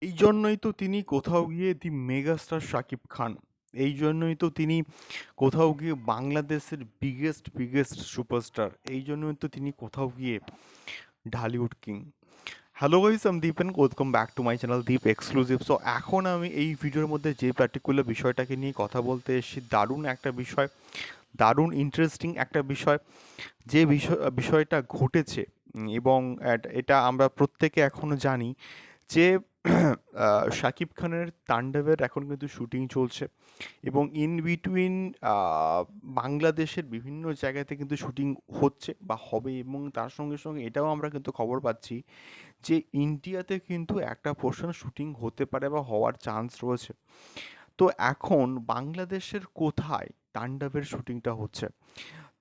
এই জন্যই তো তিনি কোথাও গিয়ে দি মেগাস্টার শাকিব খান। এই জন্যই তো তিনি কোথাও গিয়ে বাংলাদেশের বিগেস্ট বিগেস্ট সুপারস্টার এই জন্যই তো তিনি কোথাও গিয়ে Dhallywood king hello guys I'm Dipen welcome back to my channel Deep exclusive so এখন আমি এই ভিডিওর মধ্যে যে পার্টিকুলার বিষয়টাকে নিয়ে কথা বলতে এসেছি, দারুণ একটা বিষয়, দারুণ ইন্টারেস্টিং একটা বিষয়, যে বিষয়, বিষয়টা ঘটেছে। এবং এট- আমরা প্রত্যেকে এখনও জানি যে শাকিব খানের তাণ্ডবের এখন কিন্তু শুটিং চলছে এবং ইন বিটুইন বাংলাদেশের বিভিন্ন জায়গাতে কিন্তু শুটিং হচ্ছে বা হবে এবং তার সঙ্গে সঙ্গে এটাও আমরা কিন্তু খবর পাচ্ছি যে ইন্ডিয়াতে কিন্তু একটা পোর্শন শুটিং হতে পারে বা হওয়ার চান্স রয়েছে। তো এখন বাংলাদেশের কোথায় তাণ্ডবের শুটিংটা হচ্ছে?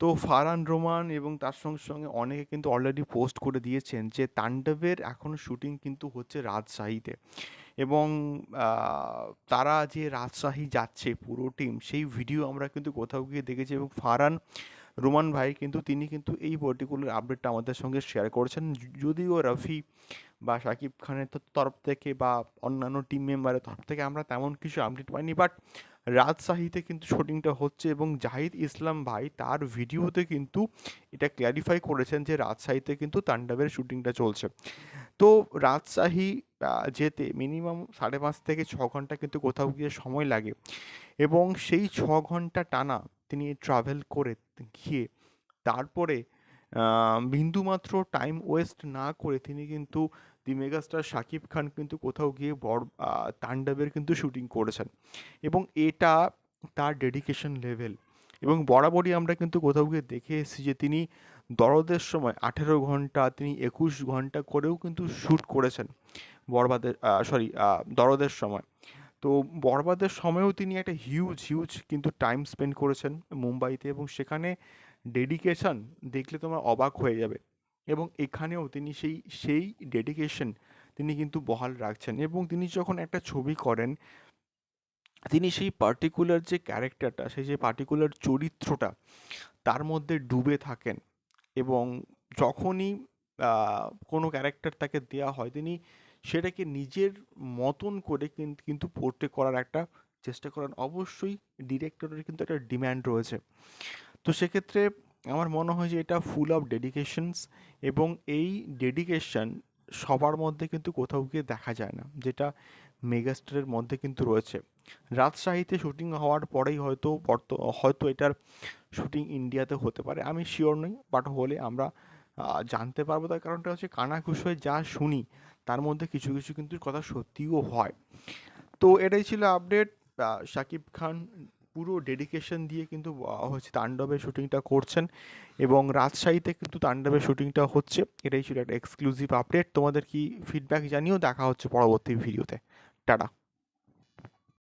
তো ফারহান রোমান এবং তার সঙ্গে সঙ্গে অনেকে কিন্তু অলরেডি পোস্ট করে দিয়েছেন যে তাণ্ডবের এখন শুটিং কিন্তু হচ্ছে রাজশাহীতে এবং তারা যে রাজশাহী যাচ্ছে পুরো টিম সেই ভিডিও আমরা কিন্তু কোথাও গিয়ে দেখেছি এবং ফারহান রোমান ভাই কিন্তু, তিনি কিন্তু এই পার্টিকুলার আপডেটটা আমাদের সঙ্গে শেয়ার করেছেন। যদিও রফি বা শাকিব খানের তরফ থেকে বা অন্যান্য টিম মেম্বারের তরফ থেকে আমরা তেমন কিছু আপডেট পাইনি বাট রাজশাহীতে কিন্তু শুটিংটা হচ্ছে এবং জাহিদ ইসলাম ভাই তার ভিডিওতে কিন্তু এটা ক্ল্যারিফাই করেছেন যে রাজশাহীতে কিন্তু তাণ্ডবের শুটিংটা চলছে। তো রাজশাহী যেতে মিনিমাম সাড়ে পাঁচ থেকে ছ ঘণ্টা কিন্তু কোথাও গিয়ে সময় লাগে এবং সেই ছ ঘণ্টা টানা তিনি ট্রাভেল করে গিয়ে তারপরে বিন্দুমাত্র টাইম ওয়েস্ট না করে তিনি কিন্তু দি মেগাস্টার শাকিব খান কিন্তু কোথাও গিয়ে বড় তাণ্ডবের কিন্তু শুটিং করেছেন। এবং এটা তার ডেডিকেশন লেভেল এবং বরাবরই আমরা কিন্তু কোথাও গিয়ে দেখে এসেছি যে তিনি দরদের সময় আঠেরো ঘণ্টা, তিনি একুশ ঘণ্টা করেও কিন্তু শ্যুট করেছেন বরবাদের সরি দরদের সময়। তো বরবাদের সময়ও তিনি একটা হিউজ হিউজ কিন্তু টাইম স্পেন্ড করেছেন মুম্বাইতে এবং সেখানে ডেডিকেশন দেখলে তোমার অবাক হয়ে যাবে। এবং এখানেও তিনি সেই সেই ডেডিকেশন তিনি কিন্তু বহাল রাখছেন। এবং তিনি যখন একটা ছবি করেন, তিনি সেই পার্টিকুলার যে ক্যারেক্টারটা সেই যে পার্টিকুলার চরিত্রটা, তার মধ্যে ডুবে থাকেন। এবং যখনই কোনো ক্যারেক্টার তাকে দেওয়া হয়, তিনি সেটাকে নিজের মতন করে কিন- কিন্তু পোর্ট্রে করার একটা চেষ্টা করেন। অবশ্যই ডিরেক্টরের কিন্তু একটা ডিম্যান্ড রয়েছে। তো সেক্ষেত্রে আমার মনে হয় যে এটা ফুল অফ ডেডিকেশনস এবং এই ডেডিকেশন সবার মধ্যে কিন্তু কোথাও গিয়ে দেখা যায় না, যেটা মেগাস্টারের মধ্যে কিন্তু রয়েছে। রাজশাহীতে শুটিং হওয়ার পরেই হয়তো বর্ত হয়তো এটার শুটিং ইন্ডিয়াতে হতে পারে। আমি শিওর নই বাট হলে আমরা জানতে পারব। তার কারণটা হচ্ছে কানাঘুষ হয়ে যা শুনি, তার মধ্যে কিছু কিছু কিন্তু কথা সত্যিও হয়। তো এটাই ছিল আপডেট শাকিব খান পুরো ডেডিকেশন দিয়ে কিন্তু হচ্ছে তাণ্ডবের শুটিংটা করছেন এবং রাজশাহীতে কিন্তু তাণ্ডবের শুটিংটা হচ্ছে। এটাই ছিল একটা এক্সক্লুসিভ আপডেট তোমাদের কি ফিডব্যাক জানিও, দেখা হচ্ছে পরবর্তী ভিডিওতে টাটা।